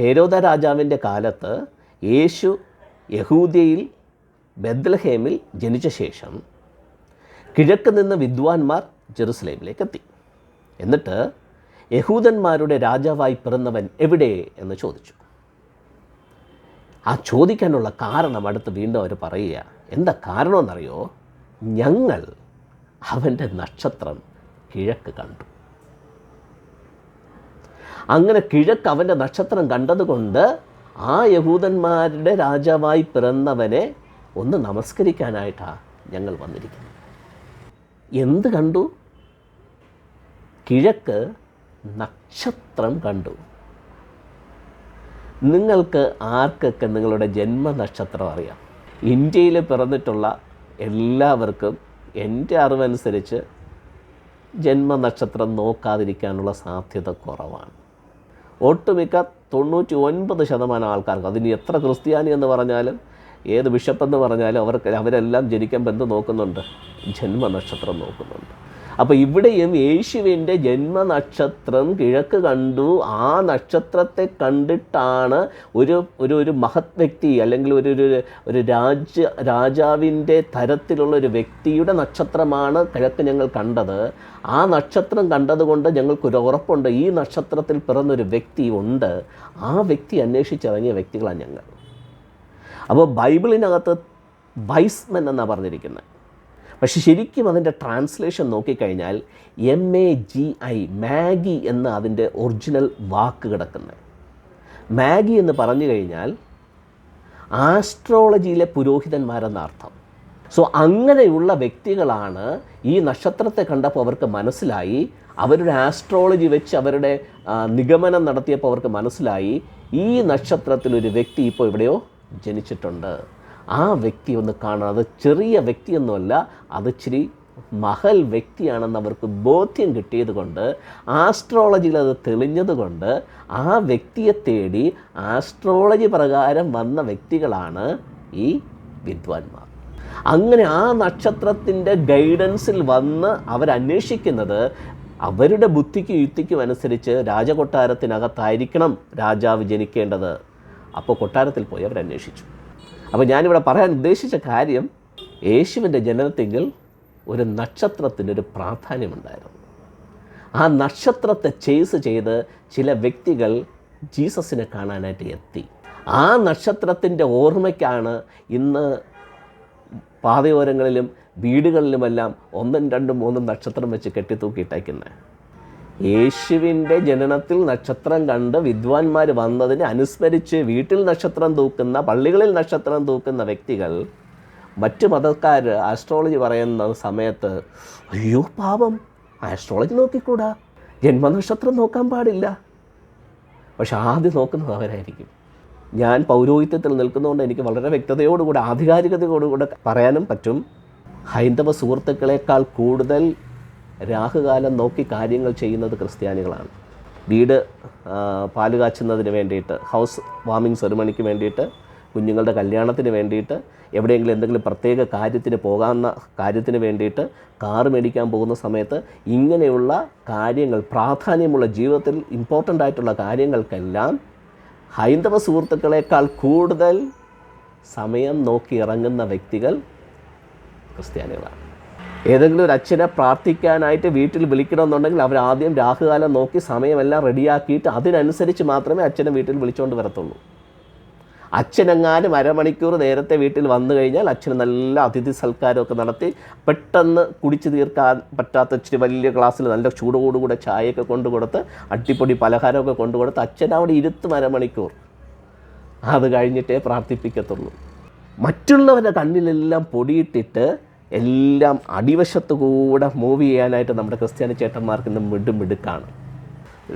ഹേരോദ രാജാവിന്റെ കാലത്ത് യേശു യഹൂദ്യയിൽ ബദ്ലഹേമിൽ ജനിച്ച ശേഷം കിഴക്ക് നിന്ന് വിദ്വാൻമാർ ജെറുസലേമിലേക്ക് എത്തി എന്നിട്ട് യഹൂദന്മാരുടെ രാജാവായി പിറന്നവൻ എവിടെ എന്ന് ചോദിച്ചു. ആ ചോദിക്കാനുള്ള കാരണം അടുത്ത് വീണ്ടും അവർ പറയുക എന്താ കാരണമെന്നറിയോ? ഞങ്ങൾ അവന്റെ നക്ഷത്രം കിഴക്ക് കണ്ടു. അങ്ങനെ കിഴക്ക് അവന്റെ നക്ഷത്രം കണ്ടതുകൊണ്ട് ആ യഹൂദന്മാരുടെ രാജാവായി പിറന്നവനെ ഒന്ന് നമസ്കരിക്കാനായിട്ടാണ് ഞങ്ങൾ വന്നിരിക്കുന്നത്. എന്ത് കണ്ടു? കിഴക്ക് നക്ഷത്രം കണ്ടു. നിങ്ങൾക്ക് ആർക്കൊക്കെ നിങ്ങളുടെ ജന്മനക്ഷത്രം അറിയാം? ഇന്ത്യയിൽ പിറന്നിട്ടുള്ള എല്ലാവർക്കും എന്റെ അറിവനുസരിച്ച് ജന്മനക്ഷത്രം നോക്കാതിരിക്കാനുള്ള സാധ്യത കുറവാണ്. ഒട്ടുമിക്ക തൊണ്ണൂറ്റി ഒൻപത് ശതമാനം ആൾക്കാർക്ക് അതിന് എത്ര ക്രിസ്ത്യാനി എന്ന് പറഞ്ഞാലും ഏത് ബിഷപ്പ് എന്ന് പറഞ്ഞാലും അവർക്ക് അവരെല്ലാം ജനിക്കുമ്പോൾ എന്ത് നോക്കുന്നുണ്ട്. ജന്മനക്ഷത്രം നോക്കുന്നുണ്ട്. അപ്പോൾ ഇവിടെയും യേശുവിന്റെ ജന്മനക്ഷത്രം കിഴക്ക് കണ്ടു. ആ നക്ഷത്രത്തെ കണ്ടിട്ടാണ് ഒരു ഒരു ഒരു മഹത് വ്യക്തി അല്ലെങ്കിൽ ഒരു ഒരു ഒരു രാജ രാജാവിന്റെ തരത്തിലുള്ള ഒരു വ്യക്തിയുടെ നക്ഷത്രമാണ് കിഴക്ക് ഞങ്ങൾ കണ്ടത്. ആ നക്ഷത്രം കണ്ടതുകൊണ്ട് ഞങ്ങൾക്കൊരു ഉറപ്പുണ്ട്. ഈ നക്ഷത്രത്തിൽ പിറന്നൊരു വ്യക്തി ഉണ്ട്. ആ വ്യക്തി അന്വേഷിച്ചിറങ്ങിയ വ്യക്തികളാണ് ഞങ്ങൾ. അപ്പോൾ ബൈബിളിനകത്ത് വൈസ്മെൻ എന്നാണ് പറഞ്ഞിരിക്കുന്നത്. പക്ഷെ ശരിക്കും അതിന്റെ ട്രാൻസ്ലേഷൻ നോക്കിക്കഴിഞ്ഞാൽ M A G I Maggi എന്ന അതിന്റെ ഒറിജിനൽ വാക്ക് കിടക്കുന്നത്. മാഗി എന്ന് പറഞ്ഞു കഴിഞ്ഞാൽ ആസ്ട്രോളജിയിലെ പുരോഹിതന്മാരെന്ന അർത്ഥം. സോ അങ്ങനെയുള്ള വ്യക്തികളാണ് ഈ നക്ഷത്രത്തെ കണ്ടപ്പോൾ അവർക്ക് മനസ്സിലായി അവരുടെ ആസ്ട്രോളജി വെച്ച് അവരുടെ നിഗമനം നടത്തിയപ്പോൾ അവർക്ക് മനസ്സിലായി ഈ നക്ഷത്രത്തിലൊരു വ്യക്തി ഇപ്പോൾ എവിടെയോ ജനിച്ചിട്ടുണ്ട്. ആ വ്യക്തി ഒന്ന് കാണണം. അത് ചെറിയ വ്യക്തിയൊന്നുമല്ല അത് ഇച്ചിരി മഹൽ വ്യക്തിയാണെന്ന് അവർക്ക് ബോധ്യം കിട്ടിയത് കൊണ്ട് ആസ്ട്രോളജിയിൽ അത് തെളിഞ്ഞതുകൊണ്ട് ആ വ്യക്തിയെ തേടി ആസ്ട്രോളജി പ്രകാരം വന്ന വ്യക്തികളാണ് ഈ വിദ്വാൻമാർ. അങ്ങനെ ആ നക്ഷത്രത്തിന്റെ ഗൈഡൻസിൽ വന്ന് അവരന്വേഷിക്കുന്നത് അവരുടെ ബുദ്ധിക്കും യുക്തിക്കും അനുസരിച്ച് രാജകൊട്ടാരത്തിനകത്തായിരിക്കണം രാജാവ് ജനിക്കേണ്ടത്. അപ്പോൾ കൊട്ടാരത്തിൽ പോയി അവരന്വേഷിച്ചു. അപ്പോൾ ഞാനിവിടെ പറയാൻ ഉദ്ദേശിച്ച കാര്യം യേശുവിന്റെ ജനനത്തെങ്കിൽ ഒരു നക്ഷത്രത്തിനൊരു പ്രാധാന്യമുണ്ടായിരുന്നു. ആ നക്ഷത്രത്തെ ചേസ് ചെയ്ത് ചില വ്യക്തികൾ ജീസസിനെ കാണാനായിട്ട് എത്തി. ആ നക്ഷത്രത്തിന്റെ ഓർമ്മയ്ക്കാണ് ഇന്ന് പാതയോരങ്ങളിലും വീടുകളിലുമെല്ലാം ഒന്നും രണ്ടും മൂന്നും നക്ഷത്രം വെച്ച് കെട്ടിത്തൂക്കിയിട്ടേക്കുന്നത് യേശുവിന്റെ ജനനത്തിൽ നക്ഷത്രം കണ്ട് വിദ്വാൻമാർ വന്നതിനെ അനുസ്മരിച്ച് വീട്ടിൽ നക്ഷത്രം തൂക്കുന്ന പള്ളികളിൽ നക്ഷത്രം തൂക്കുന്ന വ്യക്തികൾ മറ്റ് മതക്കാർ ആസ്ട്രോളജി പറയുന്ന സമയത്ത് അയ്യോ പാപം ആസ്ട്രോളജി നോക്കിക്കൂടാ? ജന്മനക്ഷത്രം നോക്കാൻ പാടില്ല. പക്ഷെ ആദ്യം നോക്കുന്നത് അവരായിരിക്കും. ഞാൻ പൗരോഹിത്യത്തിൽ നിൽക്കുന്നതുകൊണ്ട് എനിക്ക് വളരെ വ്യക്തതയോടുകൂടി ആധികാരികതയോടുകൂടെ പറയാനും പറ്റും. ഹൈന്ദവ സുഹൃത്തുക്കളെക്കാൾ കൂടുതൽ രാഹുകാലം നോക്കി കാര്യങ്ങൾ ചെയ്യുന്നത് ക്രിസ്ത്യാനികളാണ്. വീട് പാൽ കാച്ചുന്നതിന് വേണ്ടിയിട്ട് ഹൗസ് വാമിംഗ് സെറിമണിക്ക് വേണ്ടിയിട്ട് കുഞ്ഞുങ്ങളുടെ കല്യാണത്തിന് വേണ്ടിയിട്ട് എവിടെയെങ്കിലും എന്തെങ്കിലും പ്രത്യേക കാര്യത്തിന് പോകാവുന്ന കാര്യത്തിന് വേണ്ടിയിട്ട് കാറ് മേടിക്കാൻ പോകുന്ന സമയത്ത് ഇങ്ങനെയുള്ള കാര്യങ്ങൾ പ്രാധാന്യമുള്ള ജീവിതത്തിൽ ഇമ്പോർട്ടന്റ് ആയിട്ടുള്ള കാര്യങ്ങൾക്കെല്ലാം ഹൈന്ദവ സുഹൃത്തുക്കളെക്കാൾ കൂടുതൽ സമയം നോക്കി ഇറങ്ങുന്ന വ്യക്തികൾ ക്രിസ്ത്യാനികളാണ്. ഏതെങ്കിലും ഒരു അച്ഛനെ പ്രാർത്ഥിക്കാനായിട്ട് വീട്ടിൽ വിളിക്കണമെന്നുണ്ടെങ്കിൽ അവർ ആദ്യം രാഹുകാലം നോക്കി സമയമെല്ലാം റെഡിയാക്കിയിട്ട് അതിനനുസരിച്ച് മാത്രമേ അച്ഛനെ വീട്ടിൽ വിളിച്ചുകൊണ്ട് വരത്തുള്ളൂ. അച്ഛനെങ്ങാനും അരമണിക്കൂർ നേരത്തെ വീട്ടിൽ വന്നു കഴിഞ്ഞാൽ അച്ഛന് നല്ല അതിഥി സൽക്കാരമൊക്കെ നടത്തി പെട്ടെന്ന് കുടിച്ചു തീർക്കാൻ പറ്റാത്ത ഇച്ചിരി വലിയ ഗ്ലാസ്സിൽ നല്ല ചൂടോടുകൂടെ ചായയൊക്കെ കൊണ്ടു കൊടുത്ത് അട്ടിപ്പൊടി പലഹാരമൊക്കെ കൊണ്ടു കൊടുത്ത് അച്ഛൻ അവിടെ ഇരുത്തും അരമണിക്കൂർ. അത് കഴിഞ്ഞിട്ടേ പ്രാർത്ഥിപ്പിക്കത്തുള്ളൂ. മറ്റുള്ളവരുടെ കണ്ണിലെല്ലാം പൊടിയിട്ടിട്ട് എല്ലാം അടിവശത്തു കൂടെ മൂവ് ചെയ്യാനായിട്ട് നമ്മുടെ ക്രിസ്ത്യാനി ചേട്ടന്മാർക്ക് ഇന്ന് മിടും മിടുക്കാണ്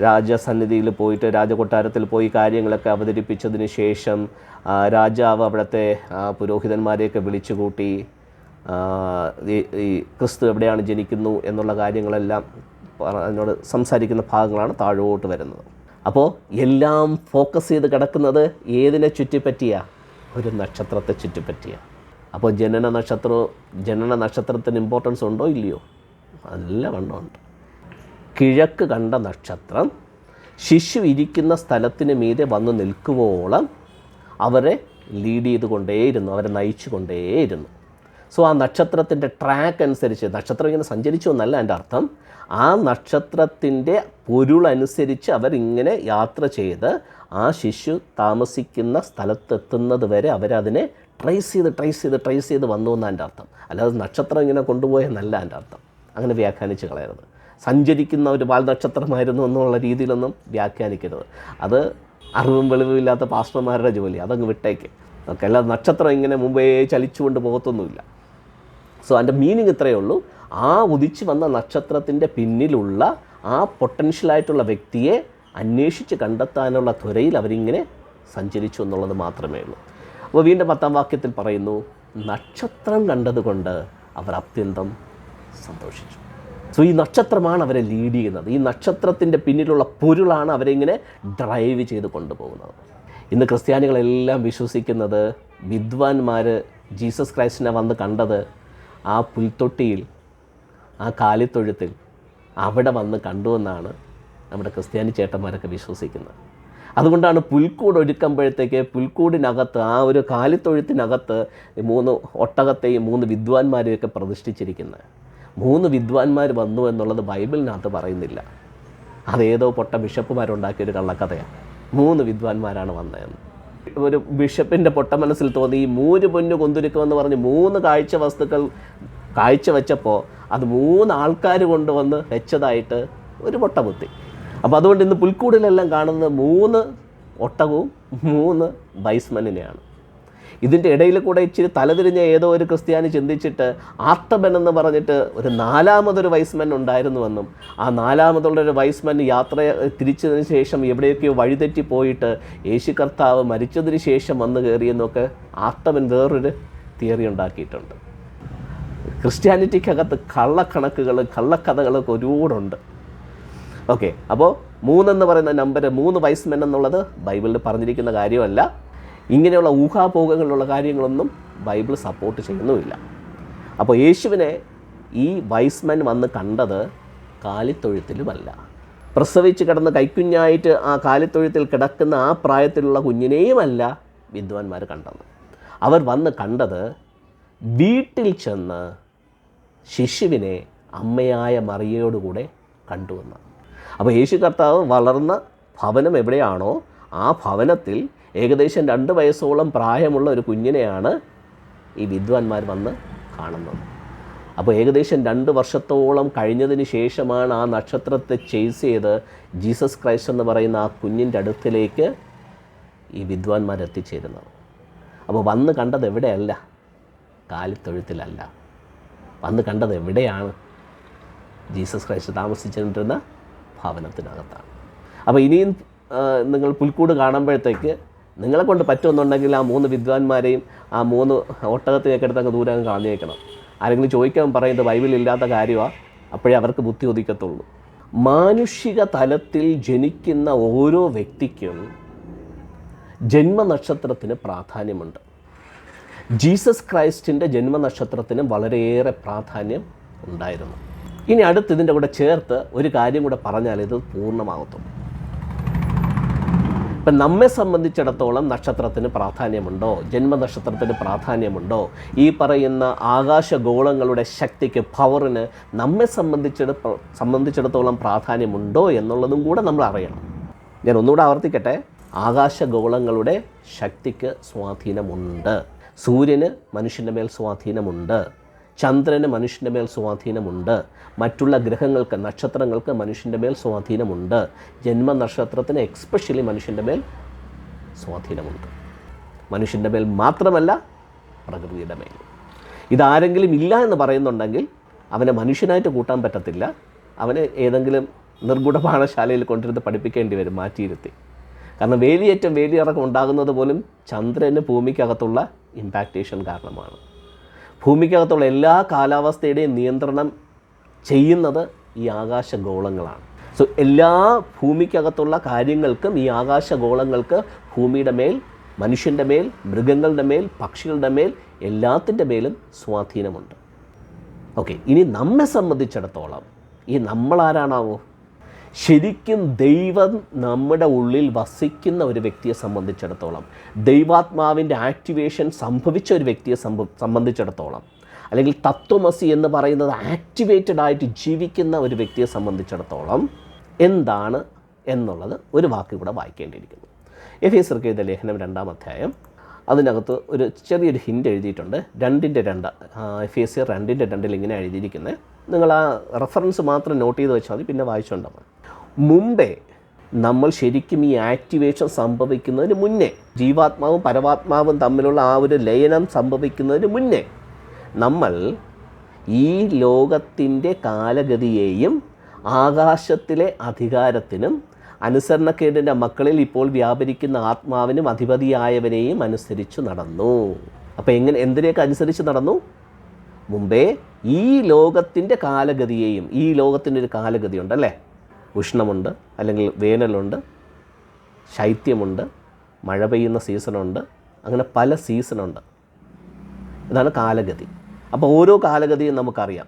രാജസന്നിധിയിൽ പോയിട്ട് രാജകൊട്ടാരത്തിൽ പോയി കാര്യങ്ങളൊക്കെ അവതരിപ്പിച്ചതിന് ശേഷം രാജാവ് അവിടുത്തെ പുരോഹിതന്മാരെയൊക്കെ വിളിച്ചു കൂട്ടി ഈ ക്രിസ്തു എവിടെയാണ് ജനിക്കുന്നു എന്നുള്ള കാര്യങ്ങളെല്ലാം അതിനോട് സംസാരിക്കുന്ന ഭാഗങ്ങളാണ് താഴോട്ട് വരുന്നത്. അപ്പോൾ എല്ലാം ഫോക്കസ് ചെയ്ത് കിടക്കുന്നത് ഏതിനെ ചുറ്റിപ്പറ്റിയ? ഒരു നക്ഷത്രത്തെ ചുറ്റിപ്പറ്റിയ. അപ്പോൾ ജനന നക്ഷത്രം ജനന നക്ഷത്രത്തിന് ഇമ്പോർട്ടൻസ് ഉണ്ടോ ഇല്ലയോ? നല്ല വണ്ണമുണ്ട്. കിഴക്ക് കണ്ട നക്ഷത്രം ശിശു ഇരിക്കുന്ന സ്ഥലത്തിന് മീതെ വന്ന് നിൽക്കുവോളം അവരെ ലീഡ് ചെയ്തുകൊണ്ടേയിരുന്നു അവരെ നയിച്ചു കൊണ്ടേയിരുന്നു സോ ആ നക്ഷത്രത്തിന്റെ ട്രാക്ക് അനുസരിച്ച് നക്ഷത്രം ഇങ്ങനെ സഞ്ചരിച്ചു എന്നല്ല എന്റെ അർത്ഥം. ആ നക്ഷത്രത്തിന്റെ പൊരുളനുസരിച്ച് അവരിങ്ങനെ യാത്ര ചെയ്ത് ആ ശിശു താമസിക്കുന്ന സ്ഥലത്തെത്തുന്നത് വരെ അവരതിനെ ട്രേസ് ചെയ്ത് ട്രേസ് ചെയ്ത് ട്രേസ് ചെയ്ത് വന്നു എന്നാണ് എന്റെ അർത്ഥം. അല്ലാതെ നക്ഷത്രം ഇങ്ങനെ കൊണ്ടുപോയെന്നല്ല എന്റെ അർത്ഥം. അങ്ങനെ വ്യാഖ്യാനിച്ച് കളയരുത്. സഞ്ചരിക്കുന്ന ഒരു വാൽ നക്ഷത്രമായിരുന്നു എന്നുള്ള രീതിയിലൊന്നും വ്യാഖ്യാനിക്കരുത്. അത് അറിവും വെളിവും ഇല്ലാത്ത പാസ്റ്റർമാരുടെ ജോലി. അതങ്ങ് വിട്ടേക്ക്. ഓക്കെ അല്ലാതെ നക്ഷത്രം ഇങ്ങനെ മുമ്പേ ചലിച്ചുകൊണ്ട് പോകത്തൊന്നുമില്ല. സോ അതിന്റെ മീനിങ് ഇത്രയേ ഉള്ളൂ. ആ ഉദിച്ച് വന്ന നക്ഷത്രത്തിന്റെ പിന്നിലുള്ള ആ പൊട്ടൻഷ്യലായിട്ടുള്ള വ്യക്തിയെ അന്വേഷിച്ച് കണ്ടെത്താനുള്ള ത്വരയിൽ അവരിങ്ങനെ സഞ്ചരിച്ചു എന്നുള്ളത് മാത്രമേ ഉള്ളൂ. അപ്പോൾ വീണ്ടും പത്താം വാക്യത്തിൽ പറയുന്നു നക്ഷത്രം കണ്ടതുകൊണ്ട് അവർ അത്യന്തം സന്തോഷിച്ചു. സോ ഈ നക്ഷത്രമാണ് അവരെ ലീഡ് ചെയ്യുന്നത്. ഈ നക്ഷത്രത്തിന്റെ പിന്നിലുള്ള പൊരുളാണ് അവരെ ഇങ്ങനെ ഡ്രൈവ് ചെയ്ത് കൊണ്ടുപോകുന്നത്. ഇന്ന് ക്രിസ്ത്യാനികളെല്ലാം വിശ്വസിക്കുന്നത് വിദ്വാൻമാർ ജീസസ് ക്രൈസ്റ്റിനെ വന്ന് കണ്ടത് ആ പുൽത്തൊട്ടിയിൽ ആ കാലിത്തൊഴുത്തിൽ അവിടെ വന്ന് കണ്ടു എന്നാണ് നമ്മുടെ ക്രിസ്ത്യാനി ചേട്ടന്മാരൊക്കെ വിശ്വസിക്കുന്നത്. അതുകൊണ്ടാണ് പുൽക്കൂട് ഒരുക്കുമ്പോഴത്തേക്ക് പുൽക്കൂടിനകത്ത് ആ ഒരു കാലിത്തൊഴുത്തിനകത്ത് മൂന്ന് ഒട്ടകത്തെയും മൂന്ന് വിദ്വാൻമാരെയൊക്കെ പ്രതിഷ്ഠിച്ചിരിക്കുന്നത്. മൂന്ന് വിദ്വാൻമാർ വന്നു എന്നുള്ളത് ബൈബിളിനകത്ത് പറയുന്നില്ല. അതേതോ പൊട്ട ബിഷപ്പുമാരുണ്ടാക്കിയ ഒരു കള്ളക്കഥയാണ്. മൂന്ന് വിദ്വാൻമാരാണ് വന്നതെന്ന്. ഒരു ബിഷപ്പിന്റെ പൊട്ട മനസ്സിൽ തോന്നി ഈ മൂന്ന് പൊന്നു കൊന്തുരുക്കുമെന്ന് പറഞ്ഞ് മൂന്ന് കാഴ്ച വസ്തുക്കൾ കാഴ്ച വെച്ചപ്പോൾ അത് മൂന്ന് ആൾക്കാർ കൊണ്ടുവന്ന് വെച്ചതായിട്ട് ഒരു പൊട്ട ബുദ്ധി അപ്പോൾ അതുകൊണ്ട് ഇന്ന് പുൽക്കൂടിലെല്ലാം കാണുന്ന മൂന്ന് ഒട്ടകവും മൂന്ന് ബൈസ്മനിനെയാണ്. ഇതിന്റെ ഇടയിൽ കൂടെ ഇച്ചിരി തലതിരിഞ്ഞ ഏതോ ഒരു ക്രിസ്ത്യാനി ചിന്തിച്ചിട്ട് ആർത്തബൻ എന്ന് പറഞ്ഞിട്ട് ഒരു നാലാമതൊരു വൈസ്മൻ ഉണ്ടായിരുന്നുവെന്നും ആ നാലാമതുള്ള ഒരു വൈസ്മൻ യാത്ര തിരിച്ചതിന് ശേഷം എവിടെയൊക്കെയോ വഴിതെറ്റി പോയിട്ട് യേശു കർത്താവ് മരിച്ചതിന് ശേഷം വന്നു കയറിയെന്നൊക്കെ ആർത്തബൻ വേറൊരു തിയറി ഉണ്ടാക്കിയിട്ടുണ്ട്. ക്രിസ്ത്യാനിറ്റിക്കകത്ത് കള്ളക്കണക്കുകൾ കള്ളക്കഥകളൊക്കെ ഒരുപാടുണ്ട്. ഓക്കെ അപ്പോൾ മൂന്നെന്ന് പറയുന്ന നമ്പർ മൂന്ന് വൈസ്മെൻ എന്നുള്ളത് ബൈബിളിൽ പറഞ്ഞിരിക്കുന്ന കാര്യമല്ല. ഇങ്ങനെയുള്ള ഊഹാപോഹങ്ങളുള്ള കാര്യങ്ങളൊന്നും ബൈബിൾ സപ്പോർട്ട് ചെയ്യുന്നുമില്ല. അപ്പോൾ യേശുവിനെ ഈ വൈസ്മെൻ വന്ന് കണ്ടത് കാലിത്തൊഴുത്തിലുമല്ല. പ്രസവിച്ച് കിടന്ന് കൈക്കുഞ്ഞായിട്ട് ആ കാലിത്തൊഴുത്തിൽ കിടക്കുന്ന ആ പ്രായത്തിലുള്ള കുഞ്ഞിനെയുമല്ല വിദ്വാൻമാർ കണ്ടത്. അവർ വന്ന് കണ്ടത് വീട്ടിൽ ചെന്ന് ശിശുവിനെ അമ്മയായ മറിയയോടുകൂടെ കണ്ടുവന്ന് അപ്പോൾ യേശു കർത്താവ് വളർന്ന ഭവനം എവിടെയാണോ ആ ഭവനത്തിൽ ഏകദേശം രണ്ട് വയസ്സോളം പ്രായമുള്ള ഒരു കുഞ്ഞിനെയാണ് ഈ വിദ്വാൻമാർ വന്ന് കാണുന്നത്. അപ്പോൾ ഏകദേശം രണ്ട് വർഷത്തോളം കഴിഞ്ഞതിന് ശേഷമാണ് ആ നക്ഷത്രത്തെ ചേസ് ചെയ്ത് ജീസസ് ക്രൈസ്റ്റ് എന്ന് പറയുന്ന ആ കുഞ്ഞിന്റെ അടുത്തിലേക്ക് ഈ വിദ്വാൻമാർ എത്തിച്ചേരുന്നത്. അപ്പോൾ വന്ന് കണ്ടത് എവിടെയല്ല? കാലിത്തൊഴുത്തിലല്ല വന്ന് കണ്ടത് എവിടെയാണ്? ജീസസ് ക്രൈസ്റ്റ് താമസിച്ചിരുന്ന ഭവനത്തിനകത്താണ് അപ്പോൾ ഇനിയും നിങ്ങൾ പുൽക്കൂട് കാണുമ്പോഴത്തേക്ക് നിങ്ങളെ കൊണ്ട് പറ്റുമെന്നുണ്ടെങ്കിൽ ആ മൂന്ന് വിദ്വാൻമാരെയും ആ മൂന്ന് ഒട്ടകത്തിനൊക്കെ എടുത്ത് അങ്ങ് ദൂരം കാണിയേക്കണം ആരെങ്കിലും ചോദിക്കാൻ പറയുന്നത് ബൈബിളിൽ ഇല്ലാത്ത കാര്യമാണ് അപ്പോഴേ അവർക്ക് ബുദ്ധി ഒതുക്കത്തുള്ളൂ മാനുഷിക തലത്തിൽ ജനിക്കുന്ന ഓരോ വ്യക്തിക്കും ജന്മനക്ഷത്രത്തിന് പ്രാധാന്യമുണ്ട്. ജീസസ് ക്രൈസ്റ്റിന്റെ ജന്മനക്ഷത്രത്തിന് വളരെയേറെ പ്രാധാന്യം ഉണ്ടായിരുന്നു. ഇനി അടുത്ത് ഇതിന്റെ കൂടെ ചേർത്ത് ഒരു കാര്യം കൂടെ പറഞ്ഞാൽ ഇത് പൂർണമാകത്തുള്ളൂ ഇപ്പം നമ്മെ സംബന്ധിച്ചിടത്തോളം നക്ഷത്രത്തിന് പ്രാധാന്യമുണ്ടോ? ജന്മനക്ഷത്രത്തിന് പ്രാധാന്യമുണ്ടോ? ഈ പറയുന്ന ആകാശഗോളങ്ങളുടെ ശക്തിക്ക് പവറിന് നമ്മെ സംബന്ധിച്ചിട സംബന്ധിച്ചിടത്തോളം പ്രാധാന്യമുണ്ടോ എന്നുള്ളതും കൂടെ നമ്മൾ അറിയണം. ഞാൻ ഒന്നുകൂടെ ആവർത്തിക്കട്ടെ. ആകാശഗോളങ്ങളുടെ ശക്തിക്ക് സ്വാധീനമുണ്ട്. സൂര്യന് മനുഷ്യന്റെ മേൽ സ്വാധീനമുണ്ട്. ചന്ദ്രന് മനുഷ്യന്റെ മേൽ സ്വാധീനമുണ്ട്. മറ്റുള്ള ഗ്രഹങ്ങൾക്ക് നക്ഷത്രങ്ങൾക്ക് മനുഷ്യന്റെ മേൽ സ്വാധീനമുണ്ട്. ജന്മ ജന്മനക്ഷത്രത്തിന് എക്സ്പെഷ്യലി മനുഷ്യന്റെ മേൽ സ്വാധീനമുണ്ട്. മനുഷ്യന്റെ മേൽ മാത്രമല്ല പ്രകൃതിയുടെ മേൽ. ഇതാരെങ്കിലും ഇല്ല എന്ന് പറയുന്നുണ്ടെങ്കിൽ അവനെ മനുഷ്യനായിട്ട് കൂട്ടാൻ പറ്റത്തില്ല. അവനെ ഏതെങ്കിലും നിർഗുണ പാഠശാലയിൽ കൊണ്ടിരുന്ന് പഠിപ്പിക്കേണ്ടി വരും മാറ്റിയിരുത്തി. കാരണം വേലിയേറ്റം വേലിയിറക്കം ഉണ്ടാകുന്നത് പോലും ചന്ദ്രന് ഭൂമിക്കകത്തുള്ള ഇമ്പാക്റ്റേഷൻ കാരണമാണ്. ഭൂമിക്കകത്തുള്ള എല്ലാ കാലാവസ്ഥയുടെയും നിയന്ത്രണം ചെയ്യുന്നത് ഈ ആകാശഗോളങ്ങളാണ്. സോ എല്ലാ ഭൂമിക്കകത്തുള്ള കാര്യങ്ങൾക്കും ഈ ആകാശഗോളങ്ങൾക്ക് ഭൂമിയുടെ മേൽ മനുഷ്യന്റെ മേൽ മൃഗങ്ങളുടെ മേൽ പക്ഷികളുടെ മേൽ എല്ലാത്തിന്റെ മേലും സ്വാധീനമുണ്ട്. ഓക്കെ ഇനി നമ്മെ സംബന്ധിച്ചിടത്തോളം ഈ നമ്മളാരാണാവോ? ശരിക്കും ദൈവം നമ്മുടെ ഉള്ളിൽ വസിക്കുന്ന ഒരു വ്യക്തിയെ സംബന്ധിച്ചിടത്തോളം ദൈവാത്മാവിന്റെ ആക്ടിവേഷൻ സംഭവിച്ച ഒരു വ്യക്തിയെ സംബന്ധിച്ചിടത്തോളം അല്ലെങ്കിൽ തത്വമസി എന്ന് പറയുന്നത് ആക്ടിവേറ്റഡ് ആയിട്ട് ജീവിക്കുന്ന ഒരു വ്യക്തിയെ സംബന്ധിച്ചിടത്തോളം എന്താണ് എന്നുള്ളത് ഒരു വാക്ക് കൂടെ വായിക്കേണ്ടിയിരിക്കുന്നു. എഫ് എസ് എഴുത ലേഖനം രണ്ടാം അധ്യായം അതിനകത്ത് ഒരു ചെറിയൊരു ഹിന്റ് എഴുതിയിട്ടുണ്ട്. രണ്ടിന്റെ രണ്ട് എഫ് എസ് സി രണ്ടിന്റെ രണ്ടിൽ ഇങ്ങനെ എഴുതിയിരിക്കുന്നത്. നിങ്ങൾ ആ റെഫറൻസ് മാത്രം നോട്ട് ചെയ്ത് വെച്ചാൽ മതി പിന്നെ വായിച്ചുകൊണ്ടാൽ മതി. മുമ്പേ നമ്മൾ ശരിക്കും ഈ ആക്ടിവേഷൻ സംഭവിക്കുന്നതിന് മുന്നേ ജീവാത്മാവും പരമാത്മാവും തമ്മിലുള്ള ആ ഒരു ലയനം സംഭവിക്കുന്നതിന് മുന്നേ നമ്മൾ ഈ ലോകത്തിന്റെ കാലഗതിയെയും ആകാശത്തിലെ അധികാരത്തിനും അനുസരണക്കേടിന്റെ മക്കളിൽ ഇപ്പോൾ വ്യാപരിക്കുന്ന ആത്മാവിനും അധിപതിയായവനെയും അനുസരിച്ച് നടന്നു. അപ്പോൾ എങ്ങനെ എന്തിനെയൊക്കെ അനുസരിച്ച് നടന്നു? മുമ്പേ ഈ ലോകത്തിന്റെ കാലഗതിയെയും ഈ ലോകത്തിന്റെ ഒരു കാലഗതിയുണ്ട് അല്ലേ? ഉഷ്ണമുണ്ട് അല്ലെങ്കിൽ വേനലുണ്ട് ശൈത്യമുണ്ട് മഴ പെയ്യുന്ന സീസണുണ്ട് അങ്ങനെ പല സീസണുണ്ട്. ഇതാണ് കാലഗതി. അപ്പോൾ ഓരോ കാലഗതിയും നമുക്കറിയാം.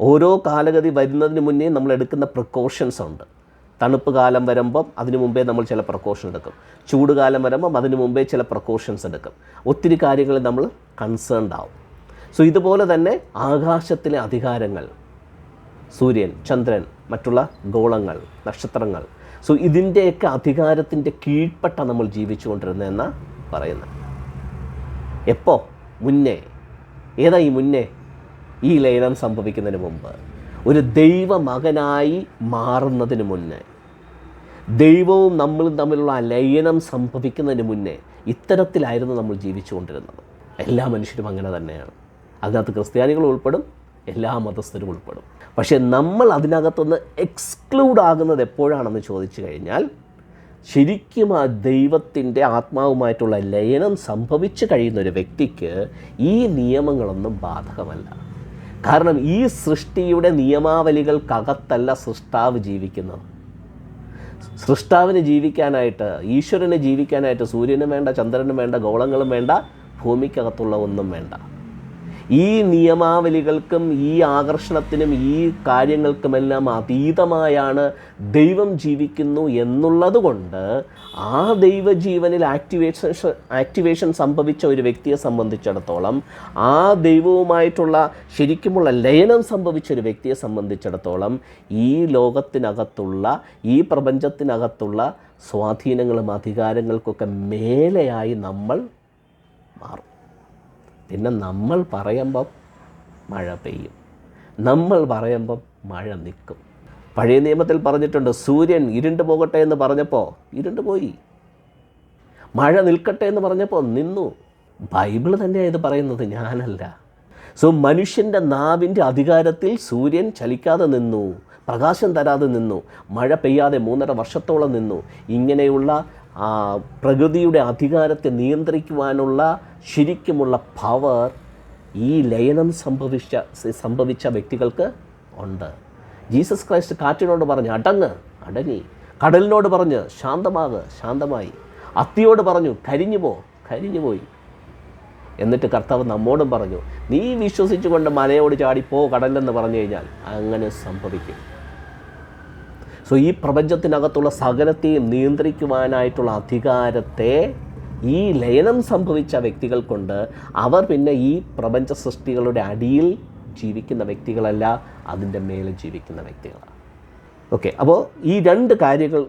ഓരോ കാലഗതി വരുന്നതിന് മുന്നേ നമ്മൾ എടുക്കുന്ന പ്രിക്കോഷൻസ് ഉണ്ട്. തണുപ്പ് കാലം വരുമ്പം അതിനു മുമ്പേ നമ്മൾ ചില പ്രിക്കോഷൻ എടുക്കും. ചൂട് കാലം വരുമ്പം അതിനു മുമ്പേ ചില പ്രിക്കോഷൻസ് എടുക്കും. ഒത്തിരി കാര്യങ്ങളിൽ നമ്മൾ കൺസേൺഡ് ആവും. സോ ഇതുപോലെ തന്നെ ആകാശത്തിലെ അധികാരങ്ങൾ സൂര്യൻ ചന്ദ്രൻ മറ്റുള്ള ഗോളങ്ങൾ നക്ഷത്രങ്ങൾ. സോ ഇതിന്റെയൊക്കെ അധികാരത്തിന്റെ കീഴ്പ്പെട്ട നമ്മൾ ജീവിച്ചുകൊണ്ടിരുന്നതെന്ന് പറയുന്നത്. എപ്പോ? മുന്നേ. ഏതാ ഈ മുന്നേ? ഈ ലയനം സംഭവിക്കുന്നതിന് മുമ്പ്. ഒരു ദൈവമകനായി മാറുന്നതിന് മുന്നേ. ദൈവവും നമ്മളും തമ്മിലുള്ള ലയനം സംഭവിക്കുന്നതിന് മുന്നേ ഇത്തരത്തിലായിരുന്നു നമ്മൾ ജീവിച്ചുകൊണ്ടിരുന്നത്. എല്ലാ മനുഷ്യരും അങ്ങനെ തന്നെയാണ്. അതിനകത്ത് ക്രിസ്ത്യാനികൾ ഉൾപ്പെടും എല്ലാ മതസ്ഥരും ഉൾപ്പെടും. പക്ഷേ നമ്മൾ അതിനകത്തുനിന്ന് എക്സ്ക്ലൂഡ് ആകുന്നത് എപ്പോഴാണെന്ന് ചോദിച്ചു കഴിഞ്ഞാൽ ശരിക്കും ആ ദൈവത്തിന്റെ ആത്മാവുമായിട്ടുള്ള ലയനം സംഭവിച്ചു കഴിയുന്ന ഒരു വ്യക്തിക്ക് ഈ നിയമങ്ങളൊന്നും ബാധകമല്ല. കാരണം ഈ സൃഷ്ടിയുടെ നിയമാവലികൾക്കകത്തല്ല സൃഷ്ടാവ് ജീവിക്കുന്നത്. സൃഷ്ടാവിന് ജീവിക്കാനായിട്ട് ഈശ്വരന് ജീവിക്കാനായിട്ട് സൂര്യനും വേണ്ട ചന്ദ്രനും വേണ്ട ഗോളങ്ങളും വേണ്ട ഭൂമിക്കകത്തുള്ള ഒന്നും വേണ്ട. ഈ നിയമാവലികൾക്കും ഈ ആകർഷണത്തിനും ഈ കാര്യങ്ങൾക്കുമെല്ലാം അതീതമായാണ് ദൈവം ജീവിക്കുന്നു എന്നുള്ളത് കൊണ്ട് ആ ദൈവജീവനിൽ ആക്ടിവേഷൻ ആക്ടിവേഷൻ സംഭവിച്ച ഒരു വ്യക്തിയെ സംബന്ധിച്ചിടത്തോളം ആ ദൈവവുമായിട്ടുള്ള ശരിക്കുമുള്ള ലയനം സംഭവിച്ച ഒരു വ്യക്തിയെ സംബന്ധിച്ചിടത്തോളം ഈ ലോകത്തിനകത്തുള്ള ഈ പ്രപഞ്ചത്തിനകത്തുള്ള സ്വാധീനങ്ങളും അധികാരങ്ങൾക്കൊക്കെ മേലെയായി നമ്മൾ മാറും. പിന്നെ നമ്മൾ പറയുമ്പം മഴ പെയ്യും. നമ്മൾ പറയുമ്പം മഴ നിൽക്കും. പഴയ നിയമത്തിൽ പറഞ്ഞിട്ടുണ്ട് സൂര്യൻ ഇരുണ്ട് പോകട്ടെ എന്ന് പറഞ്ഞപ്പോൾ ഇരുണ്ട് പോയി. മഴ നിൽക്കട്ടെ എന്ന് പറഞ്ഞപ്പോൾ നിന്നു. ബൈബിൾ തന്നെയാണ് ഇത് പറയുന്നത് ഞാനല്ല. സോ മനുഷ്യന്റെ നാവിന്റെ അധികാരത്തിൽ സൂര്യൻ ചലിക്കാതെ നിന്നു പ്രകാശം തരാതെ നിന്നു മഴ പെയ്യാതെ മൂന്നര വർഷത്തോളം നിന്നു. ഇങ്ങനെയുള്ള പ്രകൃതിയുടെ അധികാരത്തെ നിയന്ത്രിക്കുവാനുള്ള ശരിക്കുമുള്ള പവർ ഈ ലയനം സംഭവിച്ച സംഭവിച്ച വ്യക്തികൾക്ക് ഉണ്ട്. ജീസസ് ക്രൈസ്റ്റ് കാറ്റിനോട് പറഞ്ഞ് അടങ്ങ് അടങ്ങി. കടലിനോട് പറഞ്ഞ് ശാന്തമാക് ശാന്തമായി. അത്തിയോട് പറഞ്ഞു കരിഞ്ഞു പോ കരിഞ്ഞു പോയി. എന്നിട്ട് കർത്താവ് നമ്മോടും പറഞ്ഞു നീ വിശ്വസിച്ചുകൊണ്ട് മലയോട് ചാടിപ്പോ കടലെന്ന് പറഞ്ഞു കഴിഞ്ഞാൽ അങ്ങനെ സംഭവിക്കും. സോ ഈ പ്രപഞ്ചത്തിനകത്തുള്ള സകലത്തെയും നിയന്ത്രിക്കുവാനായിട്ടുള്ള അധികാരത്തെ ഈ ലയനം സംഭവിച്ച വ്യക്തികൾ കൊണ്ട് അവർ പിന്നെ ഈ പ്രപഞ്ച സൃഷ്ടികളുടെ അടിയിൽ ജീവിക്കുന്ന വ്യക്തികളല്ല അതിന്റെ മേലെ ജീവിക്കുന്ന വ്യക്തികളാണ്. ഓക്കെ അപ്പോൾ ഈ രണ്ട് കാര്യങ്ങൾ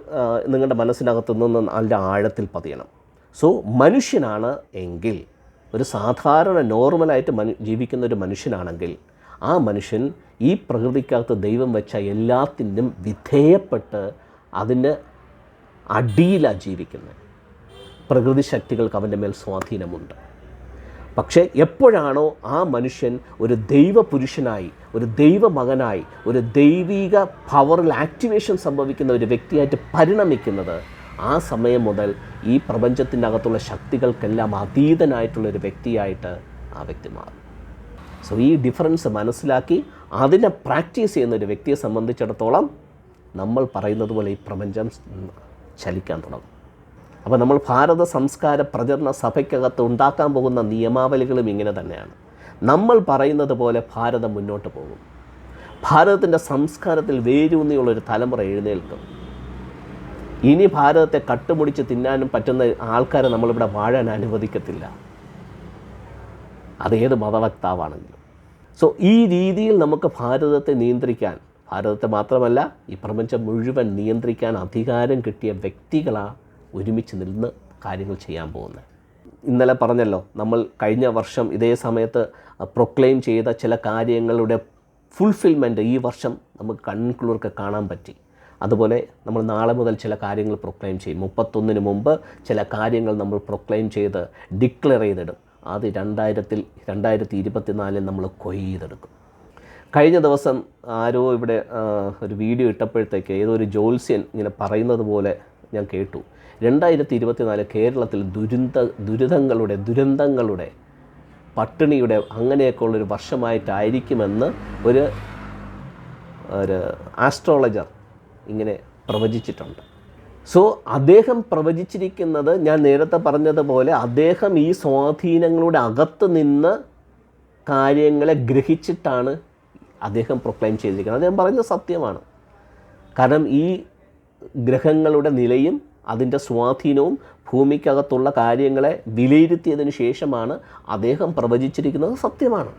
നിങ്ങളുടെ മനസ്സിനകത്ത് നിന്ന് നല്ല ആഴത്തിൽ പതിയണം. സോ മനുഷ്യനാണ് എങ്കിൽ ഒരു സാധാരണ നോർമലായിട്ട് മനു ജീവിക്കുന്ന ഒരു മനുഷ്യനാണെങ്കിൽ ആ മനുഷ്യൻ ഈ പ്രകൃതിക്കകത്ത് ദൈവം വെച്ച എല്ലാത്തിനും വിധേയപ്പെട്ട് അതിന് അടിയിലാണ് ജീവിക്കുന്നത്. പ്രകൃതി ശക്തികൾക്ക് അവന്റെ മേൽ സ്വാധീനമുണ്ട്. പക്ഷേ എപ്പോഴാണോ ആ മനുഷ്യൻ ഒരു ദൈവപുരുഷനായി ഒരു ദൈവമകനായി ഒരു ദൈവിക പവറിൽ ആക്ടിവേഷൻ സംഭവിക്കുന്ന ഒരു വ്യക്തിയായിട്ട് പരിണമിക്കുന്നത് ആ സമയം മുതൽ ഈ പ്രപഞ്ചത്തിനകത്തുള്ള ശക്തികൾക്കെല്ലാം അതീതനായിട്ടുള്ള ഒരു വ്യക്തിയായിട്ട് ആ വ്യക്തി മാറും. സോ ഈ ഡിഫറൻസ് മനസ്സിലാക്കി അതിനെ പ്രാക്ടീസ് ചെയ്യുന്ന ഒരു വ്യക്തിയെ സംബന്ധിച്ചിടത്തോളം നമ്മൾ പറയുന്നത് പോലെ ഈ പ്രപഞ്ചം ചലിക്കാൻ തുടങ്ങും. അപ്പോൾ നമ്മൾ ഭാരത സംസ്കാര പ്രചരണ സഭയ്ക്കകത്ത് ഉണ്ടാക്കാൻ പോകുന്ന നിയമാവലികളും ഇങ്ങനെ തന്നെയാണ്. നമ്മൾ പറയുന്നത് പോലെ ഭാരതം മുന്നോട്ട് പോകും. ഭാരതത്തിന്റെ സംസ്കാരത്തിൽ വേരൂന്നിയുള്ളൊരു തലമുറ എഴുന്നേൽക്കും. ഇനി ഭാരതത്തെ കട്ടുമുടിച്ച് തിന്നാനും പറ്റുന്ന ആൾക്കാരെ നമ്മളിവിടെ വാഴാൻ അനുവദിക്കത്തില്ല. അതേത് മതവക്താവാണെങ്കിലും. സോ ഈ രീതിയിൽ നമുക്ക് ഭാരതത്തെ നിയന്ത്രിക്കാൻ ഭാരതത്തെ മാത്രമല്ല ഈ പ്രപഞ്ചം മുഴുവൻ നിയന്ത്രിക്കാൻ അധികാരം കിട്ടിയ വ്യക്തികളാണ് ഒരുമിച്ച് നിന്ന് കാര്യങ്ങൾ ചെയ്യാൻ പോകുന്നത്. ഇന്നലെ പറഞ്ഞല്ലോ നമ്മൾ കഴിഞ്ഞ വർഷം ഇതേ സമയത്ത് പ്രൊക്ലെയിം ചെയ്ത ചില കാര്യങ്ങളുടെ ഫുൾഫിൽമെന്റ് ഈ വർഷം നമുക്ക് കൺകുളിർക്ക് കാണാൻ പറ്റി. അതുപോലെ നമ്മൾ നാളെ മുതൽ ചില കാര്യങ്ങൾ പ്രൊക്ലെയിം ചെയ്യും. മുപ്പത്തൊന്നിന് മുമ്പ് ചില കാര്യങ്ങൾ നമ്മൾ പ്രൊക്ലെയിം ചെയ്ത് ഡിക്ലെയർ ചെയ്തിടും. അത് രണ്ടായിരത്തിൽ രണ്ടായിരത്തി ഇരുപത്തിനാലിൽ നമ്മൾ കൊയ്തെടുക്കും. കഴിഞ്ഞ ദിവസം ആരോ ഇവിടെ ഒരു വീഡിയോ ഇട്ടപ്പോഴത്തേക്ക് ഏതോ ഒരു ജോത്സ്യൻ ഇങ്ങനെ പറയുന്നത് പോലെ ഞാൻ കേട്ടു. രണ്ടായിരത്തി ഇരുപത്തിനാല് കേരളത്തിൽ ദുരന്ത ദുരിതങ്ങളുടെ ദുരന്തങ്ങളുടെ പട്ടിണിയുടെ അങ്ങനെയൊക്കെ ഉള്ളൊരു വർഷമായിട്ടായിരിക്കുമെന്ന് ഒരു ഒരു ആസ്ട്രോളജർ ഇങ്ങനെ പ്രവചിച്ചിട്ടുണ്ട്. സോ അദ്ദേഹം പ്രവചിച്ചിരിക്കുന്നത് ഞാൻ നേരത്തെ പറഞ്ഞതുപോലെ അദ്ദേഹം ഈ സ്വാധീനങ്ങളുടെ അകത്ത് നിന്ന് കാര്യങ്ങളെ ഗ്രഹിച്ചിട്ടാണ് അദ്ദേഹം പ്രൊക്ലൈം ചെയ്തിരിക്കുന്നത്. അദ്ദേഹം പറയുന്നത് സത്യമാണ്. കാരണം ഈ ഗ്രഹങ്ങളുടെ നിലയും അതിന്റെ സ്വാധീനവും ഭൂമിക്കകത്തുള്ള കാര്യങ്ങളെ വിലയിരുത്തിയതിന് ശേഷമാണ് അദ്ദേഹം പ്രവചിച്ചിരിക്കുന്നത് സത്യമാണ്.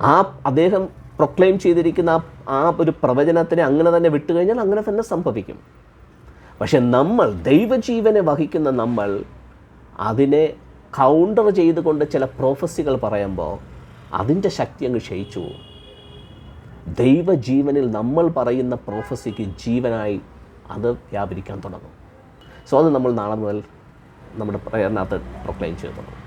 ആ അദ്ദേഹം പ്രൊക്ലെയിം ചെയ്തിരിക്കുന്ന ആ ആ ഒരു പ്രവചനത്തിനെ അങ്ങനെ തന്നെ വിട്ടുകഴിഞ്ഞാൽ അങ്ങനെ തന്നെ സംഭവിക്കും. പക്ഷെ നമ്മൾ ദൈവജീവനെ വഹിക്കുന്ന നമ്മൾ അതിനെ കൗണ്ടർ ചെയ്തുകൊണ്ട് ചില പ്രോഫസികൾ പറയുമ്പോൾ അതിന്റെ ശക്തി അങ്ങ് ക്ഷയിച്ചു ദൈവജീവനിൽ നമ്മൾ പറയുന്ന പ്രോഫസിക്ക് ജീവനായി അത് വ്യാപരിക്കാൻ തുടങ്ങും. സോ അത് നമ്മൾ നാളെ മുതൽ നമ്മുടെ പ്രയറിനകത്ത് പ്രൊക്ലെയിം ചെയ്തു തുടങ്ങും